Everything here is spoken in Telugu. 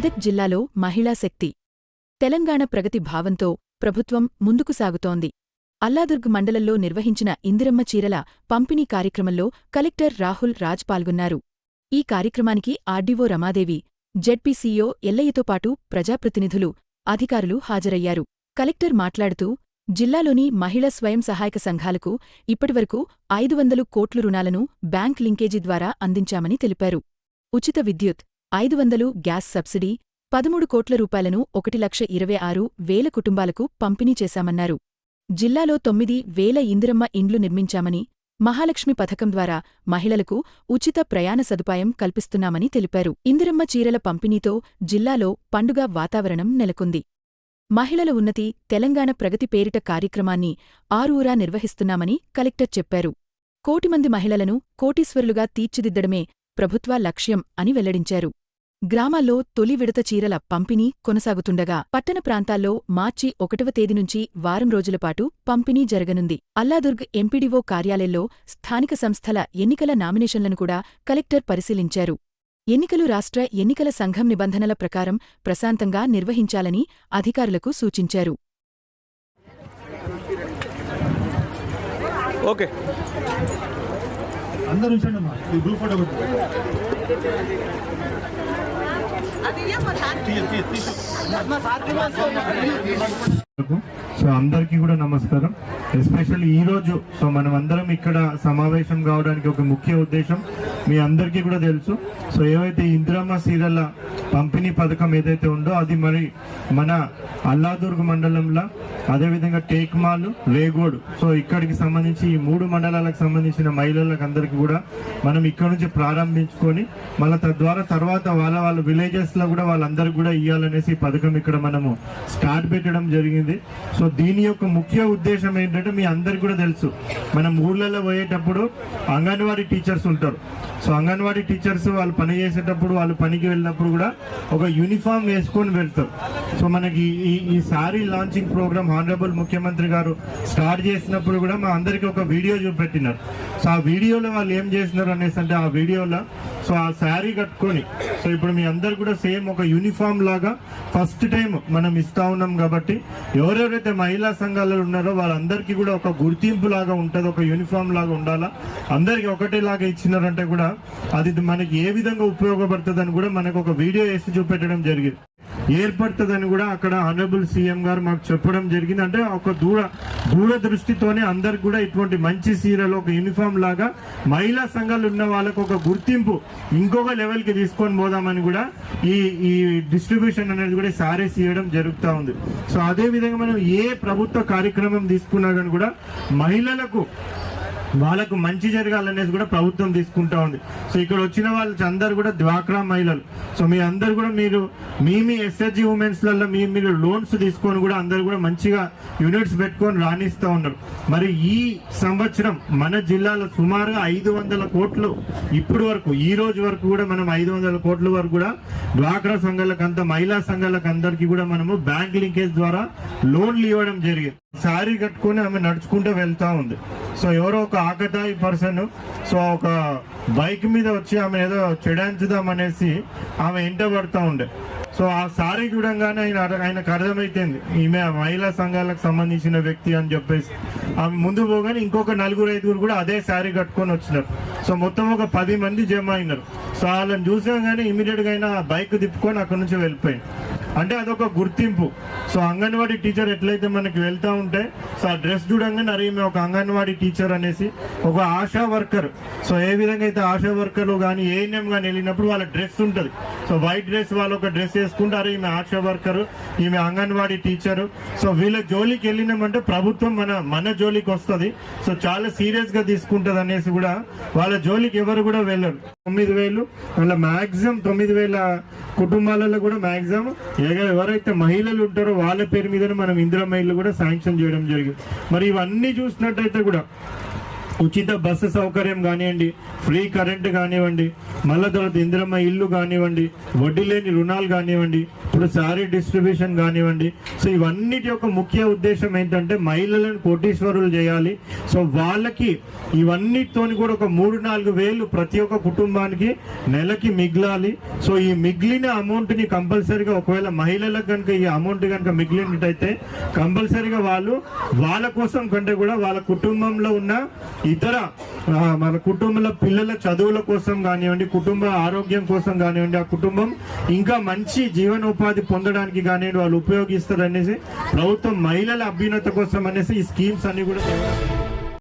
మెదక్ జిల్లాలో మహిళా శక్తి. తెలంగాణ ప్రగతి భావంతో ప్రభుత్వం ముందుకు సాగుతోంది. అల్లాదుర్గ్ మండలంలో నిర్వహించిన ఇందిరమ్మ చీరల పంపిణీ కార్యక్రమంలో కలెక్టర్ రాహుల్ రాజ్ పాల్గొన్నారు. ఈ కార్యక్రమానికి ఆర్డీఓ రమాదేవి జెడ్పీసీఓ ఎల్లయ్యతో పాటు ప్రజాప్రతినిధులు అధికారులు హాజరయ్యారు. కలెక్టర్ మాట్లాడుతూ జిల్లాలోని మహిళా స్వయం సహాయక సంఘాలకు ఇప్పటివరకు ఐదు వందలు కోట్లు రుణాలను బ్యాంక్ లింకేజీ ద్వారా అందించామని తెలిపారు. ఉచిత విద్యుత్ ఐదు వందలు గ్యాస్ సబ్సిడీ పదమూడు కోట్ల రూపాయలను ఒకటి లక్ష ఇరవై ఆరు వేల కుటుంబాలకు పంపిణీ చేశామన్నారు. జిల్లాలో తొమ్మిది వేల ఇందిరమ్మ ఇండ్లు నిర్మించామని మహాలక్ష్మి పథకం ద్వారా మహిళలకు ఉచిత ప్రయాణ సదుపాయం కల్పిస్తున్నామని తెలిపారు. ఇందిరమ్మ చీరల పంపిణీతో జిల్లాలో పండుగ వాతావరణం నెలకొంది. మహిళల ఉన్నతి తెలంగాణ ప్రగతి పేరిట కార్యక్రమాన్ని ఆరూరా నిర్వహిస్తున్నామని కలెక్టర్ చెప్పారు. కోటిమంది మహిళలను కోటీశ్వరులుగా తీర్చిదిద్దడమే ప్రభుత్వ లక్ష్యం అని వెల్లడించారు. గ్రామాల్లో తొలి విడత చీరల పంపిణీ కొనసాగుతుండగా పట్టణ ప్రాంతాల్లో మార్చి ఒకటవ తేదీ నుంచి వారం రోజులపాటు పంపిణీ జరగనుంది. అల్లాదుర్గ్ ఎంపీడీఓ కార్యాలయంలో స్థానిక సంస్థల ఎన్నికల నామినేషన్లను కూడా కలెక్టర్ పరిశీలించారు. ఎన్నికలు రాష్ట్ర ఎన్నికల సంఘం నిబంధనల ప్రకారం ప్రశాంతంగా నిర్వహించాలని అధికారులకు సూచించారు. ఓకే. అందరూ ఉంచండమ్మా ఈ గ్రూప్ ఫోటో. సో అందరికీ కూడా నమస్కారం. ఎస్పెషల్లీ ఈ రోజు సో మనం అందరం ఇక్కడ సమావేశం కావడానికి ఒక ముఖ్య ఉద్దేశం మీ అందరికీ కూడా తెలుసు. సో ఏవైతే ఇందిరమ్మ సీరల పంపిణీ పథకం ఏదైతే ఉందో అది మరి మన అల్లాదుర్గ్ మండలంలో అదేవిధంగా టేక్మాల్ రేగోడ్. సో ఇక్కడికి సంబంధించి ఈ మూడు మండలాలకు సంబంధించిన మహిళలకు అందరికీ కూడా మనం ఇక్కడ నుంచి ప్రారంభించుకొని మళ్ళీ తద్వారా తర్వాత వాళ్ళ వాళ్ళ విలేజెస్లో కూడా వాళ్ళందరికీ కూడా ఇవ్వాలనేసి ఈ పథకం ఇక్కడ మనము స్టార్ట్ పెట్టడం జరిగింది. సో దీని యొక్క ముఖ్య ఉద్దేశం ఏంటంటే మీ అందరికి కూడా తెలుసు. మనం ఊళ్ళల్లో పోయేటప్పుడు అంగన్వాడీ టీచర్స్ ఉంటారు. సో అంగన్వాడీ టీచర్స్ వాళ్ళు పని చేసేటప్పుడు వాళ్ళు పనికి వెళ్ళినప్పుడు కూడా ఒక యూనిఫామ్ వేసుకొని వెళ్తారు. సో మనకి ఈ ఈ సారీ లాంచింగ్ ప్రోగ్రామ్ హానరబుల్ ముఖ్యమంత్రి గారు స్టార్ట్ చేసినప్పుడు కూడా మా అందరికి ఒక వీడియో చూపెట్టినారు. సో ఆ వీడియోలో వాళ్ళు ఏం చేసినారు అనేసి అంటే ఆ వీడియోలో సో ఆ శారీ కట్టుకొని సో ఇప్పుడు మీ అందరు కూడా సేమ్ ఒక యూనిఫామ్ లాగా ఫస్ట్ టైం మనం ఇస్తా ఉన్నాం కాబట్టి ఎవరెవరైతే మహిళా సంఘాలలో ఉన్నారో వాళ్ళందరికీ కూడా ఒక గుర్తింపు లాగా ఉంటుంది ఒక యూనిఫామ్ లాగా ఉండాలా? అందరికీ ఒకటేలాగా ఇచ్చినారంటే కూడా అది మనకి ఏ విధంగా ఉపయోగపడుతుందని కూడా మనకు ఒక వీడియో వేసి చూపెట్టడం జరిగింది. ఏర్పడుతుందని కూడా అక్కడ ఆనరబుల్ సీఎం గారు మాకు చెప్పడం జరిగింది. అంటే ఒక దూర దూరదృష్టితోనే అందరికి కూడా ఇటువంటి మంచి సీరలు ఒక యూనిఫామ్ లాగా మహిళా సంఘాలు ఉన్న వాళ్ళకు ఒక గుర్తింపు ఇంకొక లెవెల్కి తీసుకొని పోదామని కూడా ఈ ఈ డిస్ట్రిబ్యూషన్ అనేది కూడా సారీస్ ఇవ్వడం జరుగుతూ ఉంది. సో అదే విధంగా మనం ఏ ప్రభుత్వ కార్యక్రమం తీసుకున్నా కానీ కూడా మహిళలకు వాళ్ళకు మంచి జరగాలనేది కూడా ప్రభుత్వం తీసుకుంటా ఉంది. సో ఇక్కడ వచ్చిన వాళ్ళు అందరు కూడా డ్వాక్రా మహిళలు. సో మీ అందరు కూడా మీరు మీ మీ ఎస్హెచ్జి ఉమెన్స్లలో మీ మీరు లోన్స్ తీసుకొని కూడా అందరు కూడా మంచిగా యూనిట్స్ పెట్టుకొని రాణిస్తూ ఉన్నారు. మరి ఈ సంవత్సరం మన జిల్లాలో సుమారుగా ఐదు వందల కోట్లు ఇప్పుడు వరకు ఈ రోజు వరకు కూడా మనం ఐదు వందల కోట్ల వరకు కూడా డ్వాక్రా సంఘాలకు అంతా మహిళా సంఘాలకు అందరికీ కూడా మనము బ్యాంక్ లింకేజ్ ద్వారా లోన్లు ఇవ్వడం జరిగింది. శారీ కట్టుకొని ఆమె నడుచుకుంటూ వెళ్తా ఉంది. సో ఎవరో ఒక ఆకతాయి పర్సన్. సో ఒక బైక్ మీద వచ్చి ఆమె ఏదో చెడాంచుదాం అనేసి ఆమె ఎంట ఉండే. సో ఆ సారీ చూడంగానే ఆయన ఆయనకు అర్థమైపోయింది. ఈమె మహిళా సంఘాలకు సంబంధించిన వ్యక్తి అని చెప్పేసి. ఆమె ముందు పోగానే ఇంకొక నలుగురు ఐదుగురు కూడా అదే శారీ కట్టుకొని వచ్చినారు. సో మొత్తం ఒక పది మంది జమ అయినారు. సో వాళ్ళని చూసాం కానీ ఇమీడియట్గా ఆయన బైక్ తిప్పుకొని అక్కడ నుంచి వెళ్ళిపోయింది అంటే అదొక గుర్తింపు. సో అంగన్వాడీ టీచర్ ఎట్లయితే మనకి వెళ్తూ ఉంటే సో ఆ డ్రెస్ చూడంగానే అరే ఈమె ఒక అంగన్వాడీ టీచర్ అనేసి ఒక ఆశా వర్కర్. సో ఏ విధంగా అయితే ఆశా వర్కర్లు కానీ ఏఎన్ఎం కానీ వెళ్ళినప్పుడు వాళ్ళ డ్రెస్ ఉంటుంది. సో వైట్ డ్రెస్ వాళ్ళు ఒక డ్రెస్ వేసుకుంటారు ఈమె ఆశా వర్కర్ ఈమె అంగన్వాడీ టీచరు. సో వీళ్ళ జోలికి వెళ్ళినామంటే ప్రభుత్వం మన మన జోలికి వస్తుంది. సో చాలా సీరియస్గా తీసుకుంటుంది అనేసి కూడా వాళ్ళ జోలికి ఎవరు కూడా వెళ్ళరు. తొమ్మిది వేలు వాళ్ళ మ్యాక్సిమం తొమ్మిది వేల కుటుంబాలలో కూడా మాక్సిమం. ఎవరైతే మహిళలు ఉంటారో వాళ్ళ పేరు మీదనే మనం ఇందిరా మహిళలు కూడా శాంక్షన్ చేయడం జరిగింది. మరి ఇవన్నీ చూసినట్టయితే కూడా ఉచిత బస్సు సౌకర్యం కానివ్వండి ఫ్రీ కరెంట్ కానివ్వండి మళ్ళా తర్వాత ఇందిరమ్మ ఇల్లు కానివ్వండి వడ్డీ లేని రుణాలు కానివ్వండి ఇప్పుడు శారీ డిస్ట్రిబ్యూషన్ కానివ్వండి. సో ఇవన్నిటి యొక్క ముఖ్య ఉద్దేశం ఏంటంటే మహిళలను కోటీశ్వరులు చేయాలి. సో వాళ్ళకి ఇవన్నిటితో కూడా ఒక మూడు నాలుగు వేలు ప్రతి ఒక్క కుటుంబానికి నెలకి మిగిలాలి. సో ఈ మిగిలిన అమౌంట్ని కంపల్సరీగా ఒకవేళ మహిళలకు కనుక ఈ అమౌంట్ కనుక మిగిలినట్టయితే కంపల్సరీగా వాళ్ళు వాళ్ళ కోసం కంటే కూడా వాళ్ళ కుటుంబంలో ఉన్న ఇతర మన కుటుంబంలో పిల్లల చదువుల కోసం కానివ్వండి కుటుంబ ఆరోగ్యం కోసం కానివ్వండి ఆ కుటుంబం ఇంకా మంచి జీవనోపాధి పొందడానికి కానివ్వండి వాళ్ళు ఉపయోగిస్తారు అనేసి ప్రభుత్వం మహిళల అభ్యున్నత కోసం అనేసి ఈ స్కీమ్స్ అన్ని కూడా